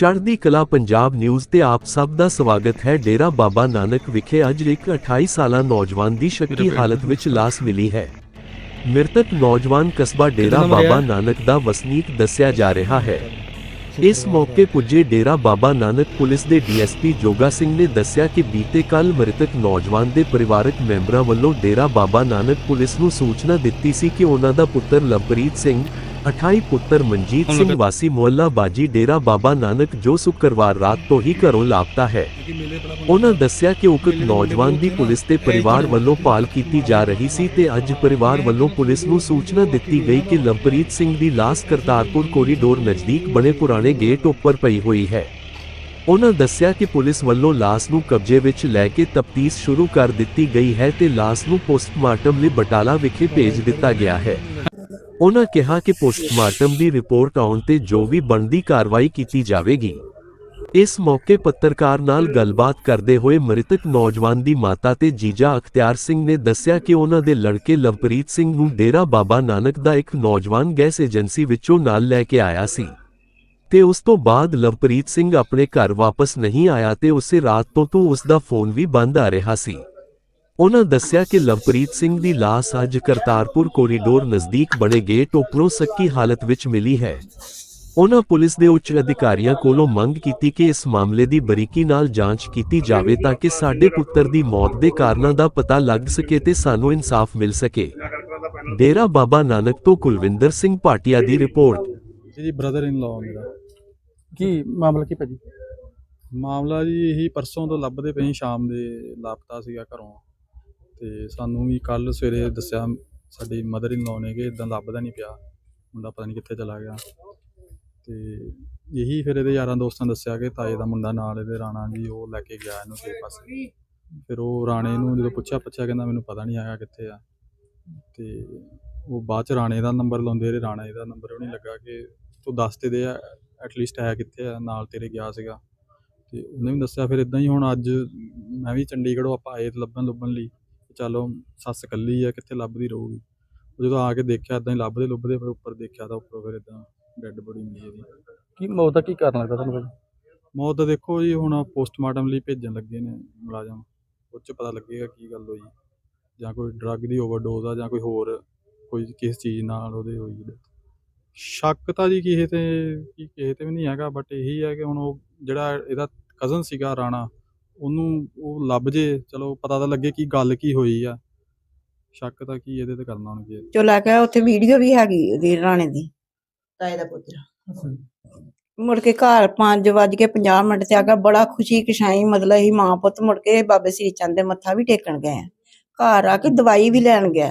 ਚੜ੍ਹਦੀ ਕਲਾ ਪੰਜਾਬ ਨਿਊਜ਼ ਤੇ ਆਪ ਸਭ ਦਾ ਸਵਾਗਤ ਹੈ। ਡੇਰਾ ਬਾਬਾ ਨਾਨਕ ਵਿਖੇ ਅੱਜ ਇੱਕ 28 ਸਾਲਾ ਨੌਜਵਾਨ ਦੀ ਸ਼ੱਕੀ ਹਾਲਤ ਵਿੱਚ ਲਾਸ਼ ਮਿਲੀ ਹੈ। ਮ੍ਰਿਤਕ ਨੌਜਵਾਨ ਕਸਬਾ ਡੇਰਾ ਬਾਬਾ ਨਾਨਕ ਦਾ ਵਸਨੀਕ ਦੱਸਿਆ ਜਾ ਰਿਹਾ ਹੈ। ਇਸ ਮੌਕੇ ਪੁੱਜੇ ਡੇਰਾ ਬਾਬਾ ਨਾਨਕ ਪੁਲਿਸ ਦੇ ਡੀਐਸਪੀ ਜੋਗਾ ਸਿੰਘ ਨੇ ਦੱਸਿਆ ਕਿ ਬੀਤੇ ਕੱਲ ਮ੍ਰਿਤਕ ਨੌਜਵਾਨ ਦੇ ਪਰਿਵਾਰਕ ਮੈਂਬਰਾਂ ਵੱਲੋਂ ਡੇਰਾ ਬਾਬਾ ਨਾਨਕ ਪੁਲਿਸ ਨੂੰ ਸੂਚਨਾ ਦਿੱਤੀ ਸੀ ਕਿ ਉਹਨਾਂ ਦਾ ਪੁੱਤਰ ਲਵਪ੍ਰੀਤ ਸਿੰਘ 28 ਪੁੱਤਰ ਮਨਜੀਤ ਸਿੰਘ ਵਾਸੀ ਮੁਹੱਲਾ ਬਾਜੀ ਡੇਰਾ ਬਾਬਾ ਨਾਨਕ ਜੋ ਸ਼ੁੱਕਰਵਾਰ ਰਾਤ ਤੋਂ ਹੀ ਘਰੋਂ ਲਾਪਤਾ ਹੈ। ਉਹਨਾਂ ਦੱਸਿਆ ਕਿ ਉਕਤ ਨੌਜਵਾਨ ਦੀ ਪੁਲਿਸ ਤੇ ਪਰਿਵਾਰ ਵੱਲੋਂ ਭਾਲ ਕੀਤੀ ਜਾ ਰਹੀ ਸੀ ਤੇ ਅੱਜ ਪਰਿਵਾਰ ਵੱਲੋਂ ਪੁਲਿਸ ਨੂੰ ਸੂਚਨਾ ਦਿੱਤੀ ਗਈ ਕਿ ਲਵਪ੍ਰੀਤ ਸਿੰਘ ਦੀ ਲਾਸ਼ ਕਰਤਾਰਪੁਰ ਕੋਰੀਡੋਰ ਨਜ਼ਦੀਕ ਬਣੇ ਪੁਰਾਣੇ ਗੇਟ ਉੱਪਰ ਪਈ ਹੋਈ ਹੈ। ਉਹਨਾਂ ਦੱਸਿਆ ਕਿ ਪੁਲਿਸ ਵੱਲੋਂ ਲਾਸ਼ ਨੂੰ ਕਬਜ਼ੇ ਵਿੱਚ ਲੈ ਕੇ ਤਫਤੀਸ਼ ਸ਼ੁਰੂ ਕਰ ਦਿੱਤੀ ਗਈ ਹੈ ਤੇ ਲਾਸ਼ ਨੂੰ ਪੋਸਟਮਾਰਟਮ ਲਈ ਬਟਾਲਾ ਵਿਖੇ ਭੇਜ ਦਿੱਤਾ ਗਿਆ ਹੈ। ਉਹਨਾਂ ਕਿਹਾ ਕਿ ਪੋਸਟਮਾਰਟਮ ਦੀ ਰਿਪੋਰਟ ਆਉਣ ਤੇ ਜੋ ਵੀ ਬਣਦੀ ਕਾਰਵਾਈ ਕੀਤੀ ਜਾਵੇਗੀ। ਇਸ ਮੌਕੇ ਪੱਤਰਕਾਰ ਨਾਲ ਗੱਲਬਾਤ ਕਰਦੇ ਹੋਏ ਮ੍ਰਿਤਕ ਨੌਜਵਾਨ ਦੀ ਮਾਤਾ ਤੇ ਜੀਜਾ ਅਖਤਿਆਰ ਸਿੰਘ ਨੇ ਦੱਸਿਆ ਕਿ ਉਹਨਾਂ ਦੇ ਲੜਕੇ ਲਵਪ੍ਰੀਤ ਸਿੰਘ ਨੂੰ ਡੇਰਾ ਬਾਬਾ ਨਾਨਕ ਦਾ ਇੱਕ ਨੌਜਵਾਨ ਗੈਸ ਏਜੰਸੀ ਵਿੱਚੋਂ ਨਾਲ ਲੈ ਕੇ ਆਇਆ ਸੀ। ਤੇ ਉਸ ਤੋਂ ਬਾਅਦ ਲਵਪ੍ਰੀਤ ਸਿੰਘ ਆਪਣੇ ਘਰ ਵਾਪਸ ਨਹੀਂ ਆਇਆ ਤੇ ਉਸੇ ਰਾਤ ਤੋਂ ਤੋਂ ਉਸ ਦਾ ਫੋਨ ਵੀ ਬੰਦ ਆ ਰਿਹਾ ਸੀ। ਉਹਨਾਂ ਦੱਸਿਆ ਕਿ ਲਵਪ੍ਰੀਤ ਸਿੰਘ ਦੀ ਲਾਸ਼ ਅੱਜ ਕਰਤਾਰਪੁਰ ਕੋਰੀਡੋਰ ਨਜ਼ਦੀਕ ਬਣੇ ਗੇਟ ਉੱਪਰੋਂ ਸੱਕੀ ਹਾਲਤ ਵਿੱਚ ਮਿਲੀ ਹੈ। ਉਹਨਾਂ ਪੁਲਿਸ ਦੇ ਉੱਚ ਅਧਿਕਾਰੀਆਂ ਕੋਲੋਂ ਮੰਗ ਕੀਤੀ ਕਿ ਇਸ ਮਾਮਲੇ ਦੀ ਬਰੀਕੀ ਨਾਲ ਜਾਂਚ ਕੀਤੀ ਜਾਵੇ ਤਾਂ ਕਿ ਸਾਡੇ ਪੁੱਤਰ ਦੀ ਮੌਤ ਦੇ ਕਾਰਨਾਂ ਦਾ ਪਤਾ ਲੱਗ ਸਕੇ ਤੇ ਸਾਨੂੰ ਇਨਸਾਫ ਮਿਲ ਸਕੇ। ਡੇਰਾ ਬਾਬਾ ਨਾਨਕ ਤੋਂ ਕੁਲਵਿੰਦਰ ਸਿੰਘ ਭਾਟੀਆ ਦੀ ਰਿਪੋਰਟ। ਜੀ ਬ੍ਰਦਰ ਇਨ ਲਾਅ ਮੇਰਾ। ਕੀ ਮਾਮਲਾ ਕੀ ਭਾਜੀ? ਮਾਮਲਾ ਜੀ ਇਹੀ ਪਰਸੋਂ ਤੋਂ ਲੱਭਦੇ ਪਏ ਸੀ, ਸ਼ਾਮ ਦੇ ਲਾਪਤਾ ਸੀਗਾ ਘਰੋਂ। ਤੇ ਸਾਨੂੰ ਵੀ ਕੱਲ ਸਵੇਰੇ ਦੱਸਿਆ ਸਾਡੀ ਮਦਰ ਇਨ ਲਾਅ ਨੇ ਕਿ ਇਦਾਂ ਲੱਭਦਾ ਨਹੀਂ ਪਿਆ। ਮੁੰਡਾ ਪਤਾ ਨਹੀਂ ਕਿੱਥੇ ਚਲਾ ਗਿਆ। ਤੇ ਇਹੀ ਫਿਰ ਇਹਦੇ ਯਾਰਾਂ ਦੋਸਤਾਂ ਦੱਸਿਆ ਕਿ ਤਾਏ ਦਾ ਮੁੰਡਾ ਨਾਲ ਇਹਦੇ ਰਾਣਾ ਜੀ, ਉਹ ਲੈ ਕੇ ਗਿਆ ਇਹਨੂੰ ਕਿਸੇ ਪਾਸੇ। ਫਿਰ ਉਹ ਰਾਣੇ ਨੂੰ ਜਦੋਂ ਪੁੱਛਿਆ ਪੁੱਛਿਆ ਕਹਿੰਦਾ ਮੈਨੂੰ ਪਤਾ ਨਹੀਂ ਆਇਆ ਕਿੱਥੇ ਆ। ਤੇ ਉਹ ਬਾਅਦ ਚ ਰਾਣੇ ਦਾ ਨੰਬਰ ਲਾਉਂਦੇ ਰਹੇ, ਰਾਣੇ ਦਾ ਨੰਬਰ ਉਹ ਨਹੀਂ ਲੱਗਾ ਕਿ ਤੂੰ ਦੱਸ ਤੇ ਦੇ ਐਟਲੀਸਟ ਹੈ ਕਿੱਥੇ ਆ, ਨਾਲ ਤੇਰੇ ਗਿਆ ਸੀਗਾ। ਤੇ ਉਹਨੇ ਵੀ ਦੱਸਿਆ, ਫਿਰ ਇਦਾਂ ਹੀ ਹੁਣ ਅੱਜ ਮੈਂ ਵੀ ਚੰਡੀਗੜ੍ਹੋਂ ਆਪਾਂ ਆਏ ਤੇ ਲੱਭਣ ਲੁੱਭਣ ਲਈ। ਚਲੋ ਸੱਸ ਇਕੱਲੀ ਆ ਕਿੱਥੇ ਲੱਭਦੀ ਰਹੂਗੀ? ਜਦੋਂ ਆ ਕੇ ਦੇਖਿਆ ਇਦਾਂ ਹੀ ਲੱਭਦੇ ਲੁੱਭਦੇ ਫਿਰ ਉੱਪਰ ਦੇਖਿਆ ਤਾਂ ਉੱਪਰ ਫਿਰ ਇਦਾਂ ਡੈੱਡ ਬੋਡੀ ਮਿਲੀ ਇਹਦੀ। ਕੀ ਮੌਤ ਦਾ ਕੀ ਕਾਰਨ ਲੱਗਦਾ ਤੁਹਾਨੂੰ ਭਾਜੀ? ਮੌਤ ਦਾ ਦੇਖੋ ਜੀ ਹੁਣ ਪੋਸਟਮਾਰਟਮ ਲਈ ਭੇਜਣ ਲੱਗੇ ਨੇ ਮੁਲਾਜ਼ਮ। ਉਹ 'ਚ ਪਤਾ ਲੱਗੇਗਾ ਕੀ ਗੱਲ ਹੋਈ। ਜਾਂ ਕੋਈ ਡਰੱਗ ਦੀ ਓਵਰਡੋਜ਼ ਆ ਜਾਂ ਕੋਈ ਹੋਰ ਕੋਈ ਕਿਸ ਚੀਜ਼ ਨਾਲ ਉਹਦੇ ਹੋਈ death। ਸ਼ੱਕ ਤਾਂ ਜੀ ਕਿਸੇ ਤੇ ਕੀ ਕਿਸੇ ਤੇ ਵੀ ਨਹੀਂ ਹੈਗਾ ਬਟ ਇਹੀ ਹੈ ਕਿ ਹੁਣ ਉਹ ਜਿਹੜਾ ਇਹਦਾ ਕਜ਼ਨ ਸੀਗਾ ਰਾਣਾ ਉਹਨੂੰ ਉਹ ਲੱਭ ਜੇ ਚਲੋ ਪਤਾ ਤਾਂ ਲੱਗੇ ਕੀ ਗੱਲ ਕੀ ਹੋਈ ਆ। ਸ਼ੱਕ ਤਾਂ ਕੀ ਇਹਦੇ ਤੇ ਕਰਨਾ ਹੁਣ ਕੀ ਚੋ ਲੈ ਕੇ ਉੱਥੇ ਵੀਡੀਓ ਵੀ ਹੈਗੀ ਉਹਦੀ ਰਾਣੇ ਦੀ। ਤਾਏ ਦਾ ਪੁੱਤਰ। ਮੁੜ ਕੇ ਘਰ 5 ਵੱਜ ਕੇ 50 ਮਿੰਟ ਤੇ ਆ ਗਿਆ ਬੜਾ ਖੁਸ਼ੀ ਕਿਸ਼ਾਈ ਮਤਲਬ ਹੀ ਮਾਂ ਪੁੱਤ ਮੁੜ ਕੇ ਬਾਬੇ ਸ੍ਰੀ ਚੰਦ ਦੇ ਮੱਥਾ ਵੀ ਟੇਕਣ ਗਏ ਆ। ਘਰ ਆ ਕੇ ਦਵਾਈ ਵੀ ਲੈਣ ਗਿਆ।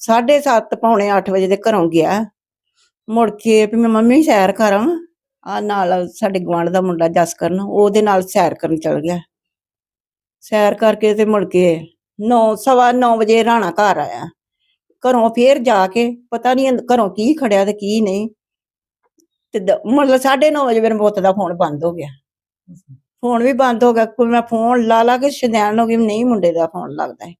7:30 ਪੌਣੇ 8 ਵਜੇ ਦੇ ਘਰੋਂ ਗਿਆ। ਮੁੜ ਕੇ ਵੀ ਮੈਂ ਮੰਮੀ ਸੈਰ ਕਰਾਂ ਆ ਨਾਲ ਸਾਡੇ ਗਵਾਂਢ ਦਾ ਮੁੰਡਾ ਜਸ ਕਰਨ ਉਹਦੇ ਨਾਲ ਸੈਰ ਕਰਨ ਚਲ ਗਿਆ। ਸੈਰ ਕਰਕੇ ਤੇ ਮੁੜ ਕੇ 9 ਸਵਾ 9 ਵਜੇ ਰਾਣਾ ਘਰ ਆਇਆ। ਘਰੋਂ ਫੇਰ ਜਾ ਕੇ ਪਤਾ ਨਹੀਂ ਘਰੋਂ ਕੀ ਖੜਿਆ ਤੇ ਕੀ ਨਹੀਂ। ਤੇ ਮਤਲਬ 9:30 ਵਜੇ ਮੇਰੇ ਪੁੱਤ ਦਾ ਫੋਨ ਬੰਦ ਹੋ ਗਿਆ। ਫੋਨ ਵੀ ਬੰਦ ਹੋ ਗਿਆ ਕੋਈ ਮੈਂ ਫੋਨ ਲਾ ਲਾ ਕੇ ਸ਼ਦੈਨ ਹੋ ਗਈ ਨਹੀਂ ਮੁੰਡੇ ਦਾ ਫੋਨ ਲੱਗਦਾ ਹੈ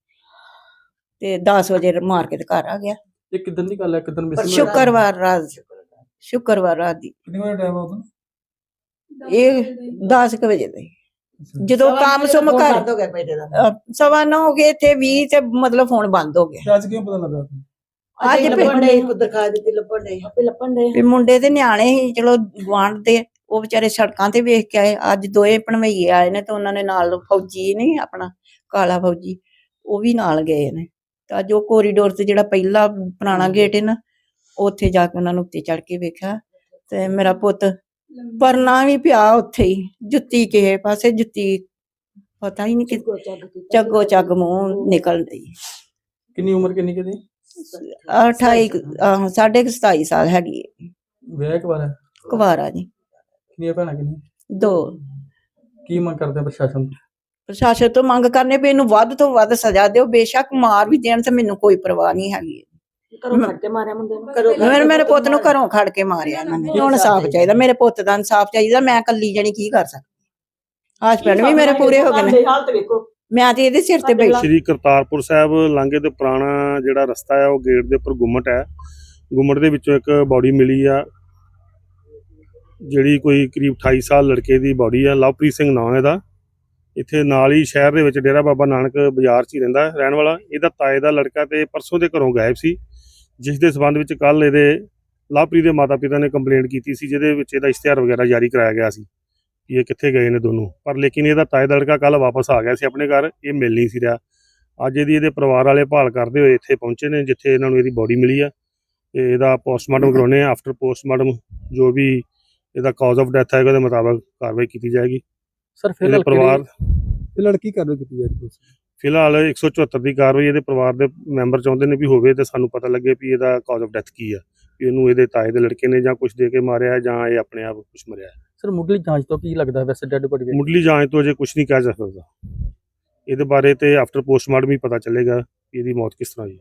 ਤੇ 10 ਵਜੇ ਮਾਰ ਕੇ ਤੇ ਘਰ ਆ ਗਿਆ। ਇਹ ਕਿਦਾਂ ਦੀ ਗੱਲ ਹੈ ਕਿਦਾਂ ਮਿਸ ਸ਼ੁੱਕਰਵਾਰ ਰਾਤ ਸ਼ੁੱਕਰਵਾਰ ਰਾਤ ਦੀ। ਕਿੰਨੇ ਵਜੇ ਟਾਈਮ ਆ ਉਦੋਂ ਇਹ 10 ਕੁ ਵਜੇ ਦਾ। ਜਦੋਂ ਕੰਮ ਸੁਮ ਕਰ ਸਵਾ ਨੌ ਹੋ ਗਏ ਇੱਥੇ 20 ਤੇ ਮਤਲਬ ਫੋਨ ਬੰਦ ਹੋ ਗਿਆ। ਅੱਜ ਕਿਉਂ ਪਤਾ ਲੱਗਾ ਅੱਜ ਲੱਭਣ ਦੇ ਦਿਖਾ ਦਿੱਤੀ ਲੱਭਣ ਦੇ ਆਪੇ ਲੱਭਣ ਦੇ ਵੀ ਮੁੰਡੇ ਤੇ ਨਿਆਣੇ ਸੀ ਚਲੋ ਗਵਾਂਢ ਦੇ ਉਹ ਵਿਚਾਰੇ ਸੜਕਾਂ ਤੇ ਵੇਖ ਕੇ ਆਏ। ਅੱਜ ਦੋਏ ਭਣਵਈਏ ਆਏ ਨੇ ਤੇ ਉਹਨਾਂ ਨੇ ਨਾਲ ਫੌਜੀ ਨਹੀਂ ਆਪਣਾ ਕਾਲਾ ਫੌਜੀ ਉਹ ਵੀ ਨਾਲ ਗਏ ਨੇ। ਤਾਂ ਅੱਜ ਉਹ ਕੋਰੀਡੋਰ ਤੇ ਜਿਹੜਾ ਪਹਿਲਾ ਪੁਰਾਣਾ ਗੇਟ ਹੈ ਨਾ ਉੱਥੇ ਜਾ ਕੇ ਉਹਨਾਂ ਨੂੰ ਉੱਤੇ ਚੜ ਕੇ ਵੇਖਿਆ। ਤੇ ਮੇਰਾ ਪੁੱਤ ਪਰਨਾ ਵੀ ਪਿਆ ਉੱਥੇ ਹੀ ਜੁੱਤੀ ਕਿਸੇ ਪਾਸੇ ਜੁੱਤੀ ਪਤਾ ਹੀ ਨਹੀਂ ਕਿ ਚੱਗੋ ਚੱਗ ਮੂੰਹ ਨਿਕਲ ਰਹੀ ਕਿੰਨੀ ਉਮਰ ਕਿੰਨੀ ਕਿਦੀ 28 ਆਹ, ਸਾਢੇ ਕੁ 27 ਸਾਲ ਹੈਗੀ ਹੈ, ਵਿਆਹ ਇੱਕ ਵਾਰ ਹੈ ਕੁਵਾਰਾ ਜੀ। ਕਿੰਨੀਆਂ ਭੈਣਾਂ ਕਿੰਨੀ ਦੋ। ਕੀ ਮੰਗ ਕਰਦੇ ਪ੍ਰਸ਼ਾਸਨ ਤੋਂ? ਪ੍ਰਸ਼ਾਸਨ ਤੋਂ ਮੰਗ ਕਰਨੇ ਵੀ ਇਹਨੂੰ ਵੱਧ ਤੋਂ ਵੱਧ ਸਜ਼ਾ ਦਿਓ। ਬੇਸ਼ੱਕ ਮਾਰ ਵੀ ਦੇਣ ਤੇ ਮੈਨੂੰ ਕੋਈ ਪਰਵਾਹ ਨਹੀਂ ਹੈਗੀ। ਕਰੋ ਫੜ ਕੇ ਮਾਰਿਆ ਮੁੰਡੇ ਨੂੰ। ਕਰੋ ਮੇਰੇ ਮੇਰੇ ਪੁੱਤ ਨੂੰ ਘਰੋਂ ਖੜ ਕੇ ਮਾਰਿਆ ਇਹਨਾਂ ਨੇ। ਹੁਣ ਇਨਸਾਫ ਚਾਹੀਦਾ। ਮੇਰੇ ਪੁੱਤ ਦਾ ਇਨਸਾਫ ਚਾਹੀਦਾ। ਮੈਂ ਇਕੱਲੀ ਜਣੀ ਕੀ ਕਰ ਸਕਦੀ? ਹਸਬੰਡ ਵੀ ਮੇਰੇ ਪੂਰੇ ਹੋ ਗਏ ਨੇ। ਹਾਲਤ ਵੇਖੋ। ਮੈਂ ਤੇ ਇਹਦੇ ਸਿਰ ਤੇ ਬੈਠੀ। ਸ਼੍ਰੀ ਕਰਤਾਰਪੁਰ ਸਾਹਿਬ ਲਾਂਘੇ ਤੇ ਪੁਰਾਣਾ ਜਿਹੜਾ ਰਸਤਾ ਹੈ ਉਹ ਗੇਟ ਦੇ ਉੱਪਰ ਗੁੰਮਟ ਹੈ। ਗੁੰਮਟ ਦੇ ਵਿੱਚੋਂ ਇੱਕ ਬਾਡੀ ਮਿਲੀ ਆ। ਜਿਹੜੀ ਕੋਈ ਕਰੀਬ 28 ਸਾਲ ਲੜਕੇ ਦੀ ਬਾਡੀ ਆ। ਲਵਪ੍ਰੀਤ ਸਿੰਘ ਨਾਂ ਇਹਦਾ। ਇੱਥੇ ਨਾਲ ਹੀ ਸ਼ਹਿਰ ਦੇ ਵਿੱਚ ਡੇਰਾ ਬਾਬਾ ਨਾਨਕ ਬਾਜ਼ਾਰ 'ਚ ਹੀ ਰਹਿੰਦਾ ਹੈ ਰਹਿਣ ਵਾਲਾ। ਇਹਦਾ ਤਾਏ ਦਾ ਲੜਕਾ ਤੇ ਪਰਸੋਂ ਦੇ ਘਰੋਂ ਗਾਇਬ ਸੀ। ਜਿਸ ਦੇ ਸਬੰਧ ਵਿੱਚ ਕੱਲ ਇਹਦੇ ਲਵਪ੍ਰੀਤ ਦੇ ਮਾਤਾ-ਪਿਤਾ ਨੇ ਕੰਪਲੇਂਟ ਕੀਤੀ ਸੀ ਜਿਹਦੇ ਵਿੱਚ ਇਹਦਾ ਇਸ਼ਤਿਹਾਰ ਵਗੈਰਾ ਜਾਰੀ ਕਰਾਇਆ ਗਿਆ ਸੀ ਕਿ ਇਹ ਕਿੱਥੇ ਗਏ ਨੇ ਦੋਨੋਂ। ਪਰ ਲੇਕਿਨ ਇਹਦਾ ਤਾਏ ਦਾ ਲੜਕਾ ਕੱਲ ਵਾਪਸ ਆ ਗਿਆ ਸੀ ਆਪਣੇ ਘਰ ਇਹ ਮਿਲ ਨਹੀਂ ਸੀ ਰਿਹਾ। ਅੱਜ ਇਹਦੀ ਇਹਦੇ ਪਰਿਵਾਰ ਵਾਲੇ ਭਾਲ ਕਰਦੇ ਹੋਏ ਇੱਥੇ ਪਹੁੰਚੇ ਨੇ ਜਿੱਥੇ ਇਹਨਾਂ ਨੂੰ ਇਹਦੀ ਬੋਡੀ ਮਿਲੀ ਆ। ਤੇ ਇਹਦਾ ਪੋਸਟਮਾਰਟਮ ਕਰਾਉਣੇ ਆ। ਆਫਟਰ ਪੋਸਟਮਾਰਟਮ ਜੋ ਵੀ ਇਹਦਾ ਕਾਜ਼ ਆਫ ਡੈਥ ਹੈ ਉਹਦੇ ਮੁਤਾਬਕ ਕਾਰਵਾਈ ਕੀਤੀ ਜਾਏਗੀ। ਸਰ ਫਿਲਹਾਲ ਪਰਿਵਾਰ ਫਿਲਹਾਲ ਕੀ ਕਾਰਵਾਈ ਕੀਤੀ ਜਾ ਰਹੀ ਹੈ ਫਿਲਹਾਲ 174 ਦੀ ਕਾਰਵਾਈ ਇਹਦੇ ਪਰਿਵਾਰ ਦੇ ਮੈਂਬਰ ਚਾਹੁੰਦੇ ਨੇ ਵੀ ਹੋਵੇ ਤੇ ਸਾਨੂੰ ਪਤਾ ਲੱਗੇ ਵੀ ਇਹਦਾ ਕਾਜ਼ ਆਫ ਡੈਥ ਕੀ ਆ ਵੀ ਇਹਨੂੰ ਇਹਦੇ ਤਾਏ ਦੇ ਲੜਕੇ ਨੇ ਜਾਂ ਕੁਝ ਦੇ ਕੇ ਮਾਰਿਆ ਹੈ ਜਾਂ ਇਹ ਆਪਣੇ ਆਪ ਕੁਝ ਮਰਿਆ। ਹੈ। ਸਰ ਮੁੱਢਲੀ ਜਾਂਚ ਤੋਂ ਕੀ ਲੱਗਦਾ ਹੈ ਵੈਸੇ ਡੈੱਡ ਬੋਡੀ ਮੁੱਢਲੀ ਜਾਂਚ ਤੋਂ ਅਜੇ ਕੁਝ ਨਹੀਂ ਕਹਿ ਸਕਦਾ। ਇਹਦੇ ਬਾਰੇ ਤੇ ਆਫਟਰ ਪੋਸਟਮਾਰਟਮ ਹੀ ਪਤਾ ਚੱਲੇਗਾ ਇਹਦੀ ਮੌਤ ਕਿਸ ਤਰ੍ਹਾਂ ਹੋਈ।